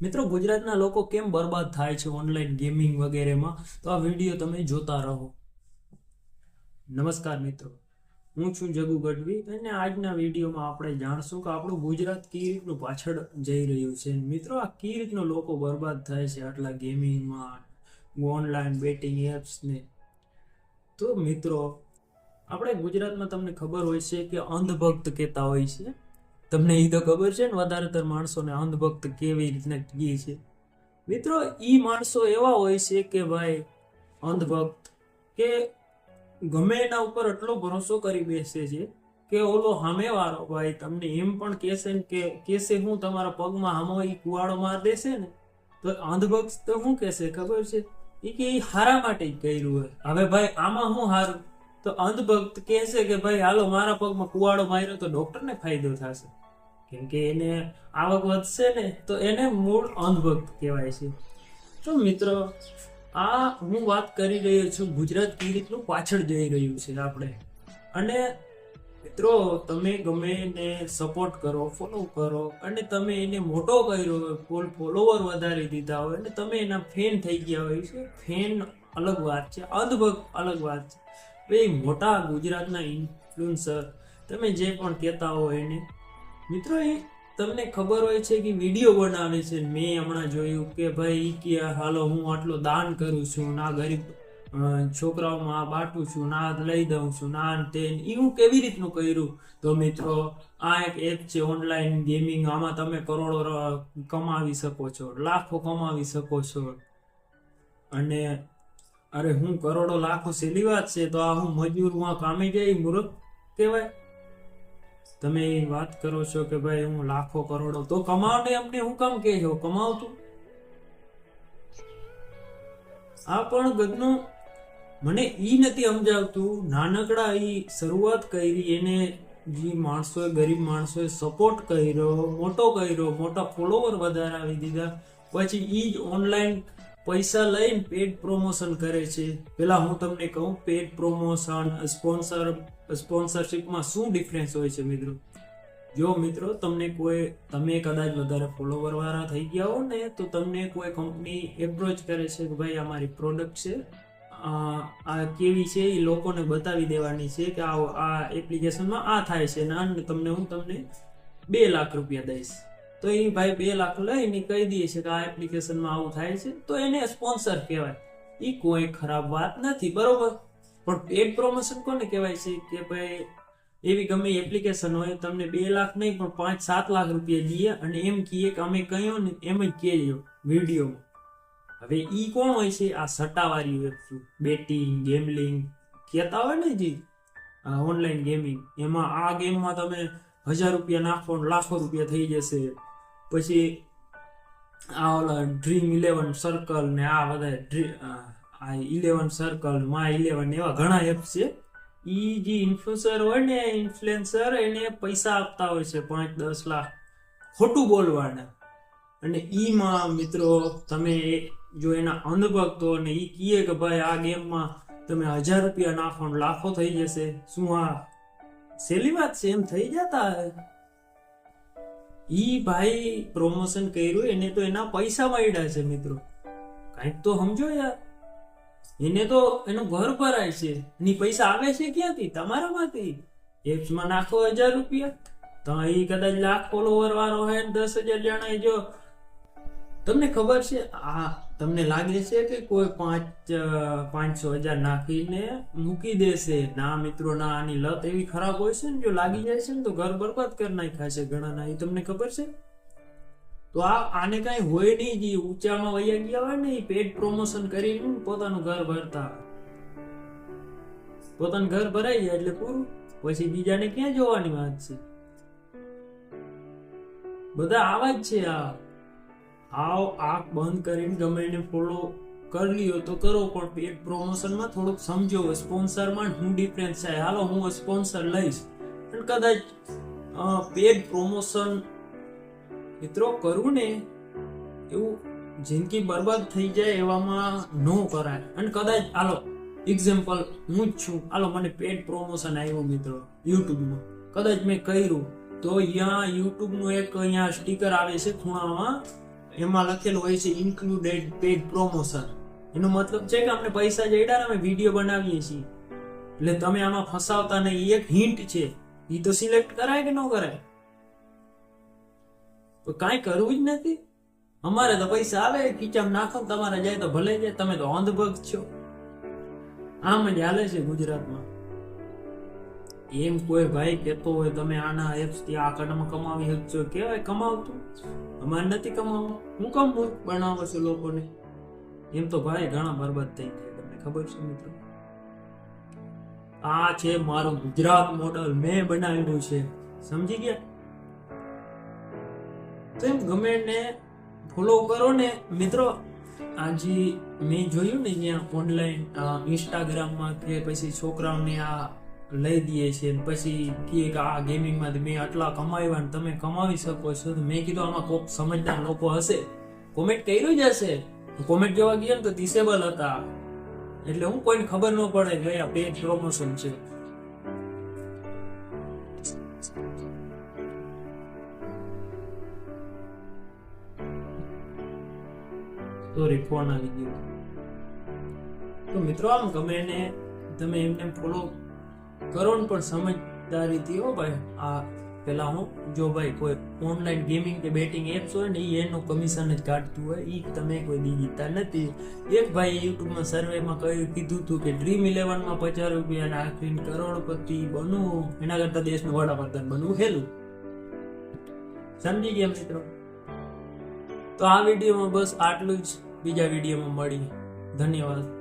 મિત્રો ગુજરાતના લોકો કેમ બરબાદ થાય છે ઓનલાઈન ગેમિંગ વગેરેમાં? તો આ વીડિયો તમે જોતા રહો. નમસ્કાર મિત્રો. હું છું જગુ ગઢવી અને આજના વિડીયોમાં આપણે જાણશું કે આપણું ગુજરાત કઈ રીતનું પાછળ જઈ રહ્યું છે. મિત્રો, આ કઈ રીતનું લોકો બરબાદ થાય છે આટલા ગેમિંગમાં ઓનલાઈન બેટિંગ એપ્સને તો મિત્રો, આપણે ગુજરાતમાં તમને ખબર હોય છે કે અંધભક્ત કહેતા હોય છે. તમને એ તો ખબર છે ને વધારેતર માણસોને અંધભક્ત કેવી રીતના કહે છે? મિત્રો એ માણસો એવા હોય છે કે ભાઈ, અંધભક્ત કે ગમે એના ઉપર એટલો ભરોસો કરી બેસે છે કે ઓલો સામેવાળો ભાઈ, તમને એમ પણ કહેશે ને કે, કહેશે હું તમારા પગમાં હામો એ કુવાડો માર દેશે ને, તો અંધભક્ત તો શું કહેશે ખબર છે? એ કે એ હારા માટે જ કર્યું હોય. હવે ભાઈ, આમાં હું હારું? તો અંધભક્ત કહેશે કે ભાઈ, હાલો, મારા પગમાં કુવાડો માર્યો તો ડોક્ટરને ફાયદો થશે. કેમ કે એને આવક વધશે ને, તો એને મૂળ અંધભક્ત કહેવાય છે. તો મિત્રો, આ હું વાત કરી રહ્યો છું ગુજરાત કઈ રીતનું પાછળ જઈ રહ્યું છે આપણે. અને મિત્રો, તમે ગમે એને સપોર્ટ કરો ફોલો કરો, અને તમે એને મોટો કર્યો હોય ફોલોવર વધારી દીધા હોય, અને તમે એના ફેન થઈ ગયા હોય છે ફેન અલગ વાત છે, અંધભક્ત અલગ વાત છે. ભાઈ મોટા ગુજરાતના ઇન્ફ્લુએન્સર તમે જે પણ કહેતા હો એને મિત્રો, એ તમને ખબર હોય છે કે વીડિયો બનાવે છે. મેં હમણાં જોયું કે ભાઈ કે હાલો હું આટલો દાન કરું છું ના ગરીબ છોકરાઓમાં બાટું છું ના લઈ દઉં છું ના તે એવું કેવી રીતનું કર્યું? તો મિત્રો, આ એક એપ છે ઓનલાઈન ગેમિંગ. આમાં તમે કરોડો કમાવી શકો છો, લાખો કમાવી શકો છો. અને, અરે હું કરોડો લાખો સેલી વાત છે, તો આ હું મજૂર હું કામે જઈ મૂર્ખ કહેવાય? તમે વાત કરો છો કે ભાઈ હું લાખો કરોડો તો કમાવને અમને હું કામ કે છો કમાવતું આ પણ ગદનું મને ઈ નથી સમજાવતું. નાનકડા ઈ શરૂઆત કરી, એને જે માણસોએ, ગરીબ માણસોએ સપોર્ટ કર્યો, મોટો કર્યો, મોટા ફોલોવર વધારાવી દીધા. પછી ઈ જ ઓનલાઈન પૈસા લઈને પેડ પ્રમોશન કરે છે. પેલા હું તમને કહું પેડ પ્રમોશન સ્પોન્સર સ્પોન્સરશિપમાં શું ડિફરન્સ હોય છે મિત્રો? જો મિત્રો તમને કોઈ, તમે કદાચ વધારે ફોલોવર વાળા થઈ ગયા હો ને, તો તમને કોઈ કંપની એપ્રોચ કરે છે કે ભાઈ અમારી પ્રોડક્ટ છે. આ કેવી છે? એ લોકોને બતાવી દેવાની છે કે આ આ એપ્લિકેશનમાં આ થાય છે ને આને તમને હું તમને બે લાખ રૂપિયા દઈશ. તો એ ભાઈ બે લાખ લઈને કહી દે છે કે આ એપ્લિકેશનમાં આવું થાય છે. તો એને સ્પોન્સર કહેવાય. એ કોઈ ખરાબ વાત નથી, બરોબર? પણ પેડ પ્રમોશન કોને કહેવાય છે કે ભાઈ, એવી ગમે એપ્લિકેશન હોય, તમને બે લાખ નહીં, પણ પાંચ સાત લાખ રૂપિયા દઈએ અને એમ કહીએ કે અમે કહ્યું ને એમ જ કહેજો વિડીયોમાં. હવે ઈ કોણ હોય છે? આ સટ્ટાવાળી વેબ બેટિંગ ગેમલિંગ કહેતા હોય ને જી ઓનલાઈન ગેમિંગ એમાં આ ગેમમાં તમે હજાર રૂપિયા નાખો લાખો રૂપિયા થઈ જશે. પછી આ ઓલા ડ્રીમ ઇલેવન સર્કલ ને આ બધા આ- ઇલેવન સર્કલ મા ઇલેવન એવા ઘણા એપ છે. એ જે ઇન્ફ્લુએન્સર હોય ને ઇન્ફ્લુએન્સર એને પૈસા આપતા હોય છે પાંચ દસ લાખ. ખોટું બોલવાના. અને ઈમાં મિત્રો તમે જો એના અંધભક્તો અને એ કીએ કે ભાઈ આ ગેમમાં તમે હજાર રૂપિયા નાખો લાખો થઈ જશે. શું આ સહેલી વાત છે? એમ થઈ જતા? ઈ ભાઈ પ્રમોશન કર્યું, એને તો એના પૈસા મળ્યા છે મિત્રો. કાંઈક તો સમજો યાર. એને તો એનું ઘર ભરાય છે. એની પૈસા આવે છે ક્યાંથી? તમારામાંથી. એપ્સમાં નાખો હજાર રૂપિયા. તો એ કદાચ લાખ ફોલોવર વાળો હોય ને દસ હજાર જણા જો. તમને ખબર છે, આ તમને લાગે છે કે કોઈ પાંચ પાંચસો હજાર નાખીને મૂકી દેશે. ના, મિત્રો, ના, આની લત એવી ખરાબ હોય છે ને, જો લાગી જાય છે ને, તો ઘર બરબાદ કરી નાખ્યા છે ઘણા ના એ તમને ખબર છે? તો આ, આને કઈ હોય નહીં, જે ઊંચામાં વૈયા ગયા હોય ને, એ પેડ પ્રમોશન કરીને પોતાનું ઘર ભરતા. પોતાનું ઘર ભરાઈ જાય એટલે પૂરું. પછી બીજાને ક્યાં જોવાની વાત છે? બધા આવા જ છે આ. આવ આંખ બંધ કરીને ગમે એને ફોલો કરી લ્યો તો કરો, પણ એક પ્રમોશનમાં થોડુંક સમજો સ્પોન્સરમાં શું ડિફરન્સ છે. હાલો, હું સ્પોન્સર લઈશ. અને કદાચ પેડ પ્રમોશન મિત્રો કરવું ને, એવું જિંદગી બરબાદ થઈ જાય એવામાં ન કરાય. અને કદાચ, હાલો એક્ઝામ્પલ હું જ છું. હાલો, મને પેડ પ્રમોશન આવ્યું મિત્રો, યુટ્યુબમાં. કદાચ મેં કર્યું, તો અહીંયા યુટ્યુબનું એક અહીંયા સ્ટીકર આવે છે ખૂણામાં. એમાં લખેલું હોય છે ઇન્ક્લુડેડ પેડ પ્રોમોશન એનો મતલબ છે કે આપણે પૈસા જઈડા અમે વીડિયો બનાવીએ છીએ. એટલે તમે આમાં ફસાવતા નહીં. એક હિન્ટ છે. એ તો સિલેક્ટ કરાય કે ન કરાય? તો કાંઈ કરવું જ નથી. અમારે તો પૈસા આવે, ખીચામાં નાખો તમારે જાય તો ભલે જાય. તમે તો અંધભક્ત છો. આમ જ હાલે છે ગુજરાતમાં. એમ કોઈ ભાઈ કહેતો હોય, તમે આના એપ્સથી આ કડમાં કમાવી શકશો. કેવાય કમાવતું. અમારે નથી કમાવું હું કેમ બનાવો છો લોકોને? એમ તો ભાઈ ઘણા બરબાદ થઈ ગયા તમને ખબર છે મિત્રો? આ છે મારું ગુજરાત મોડલ મેં બનાવેલું છે. સમજી ગયા? તો એમ ગમે ને ફોલો કરો ને મિત્રો. આજે મેં જોયું ને ત્યાં ઓનલાઈન ઇન્સ્ટાગ્રામમાં કે પછી છોકરાઓને આ લઈ દઈએ છીએ પછી કહે કે આ ગેમિંગમાંથી મેં આટલા કમાવ્યા ને તમે કમાવી શકો છો તો મેં કીધું આમાં કોક સમજદાર લોકો હશે. કોમેન્ટ કર્યું જ હશે. કોમેન્ટ જોવા ગયા ને તો ડિસેબલ હતા. એટલે હું કોઈને ખબર ન પડે કે આ પેડ પ્રમોશન છે. સોરી ફોન આવી ગયો. તો મિત્રો આમ ગમે ને તમે એમને ફોલો કરો પણ સમજદારીથી હો ભાઈ. આ પેલા હું, જો ભાઈ કોઈ ઓનલાઈન ગેમિંગ કે બેટિંગ એપ્સ હોય ને એ એનું કમિશન જ કાઢતું હોય એ તમે કોઈ દી જીતતા નથી. એક ભાઈ યુટ્યુબમાં સર્વેમાં કહ્યું, કીધું હતું કે ડ્રીમ ઇલેવનમાં પચાસ રૂપિયા આખરી કરોડપતિ બનવું. એના કરતા દેશનું વડાપ્રધાન બનવું હેલું. સમજી ગયા મિત્રો? તો આ વિડીયોમાં બસ આટલું જ. બીજા વિડીયોમાં મળી ધન્યવાદ.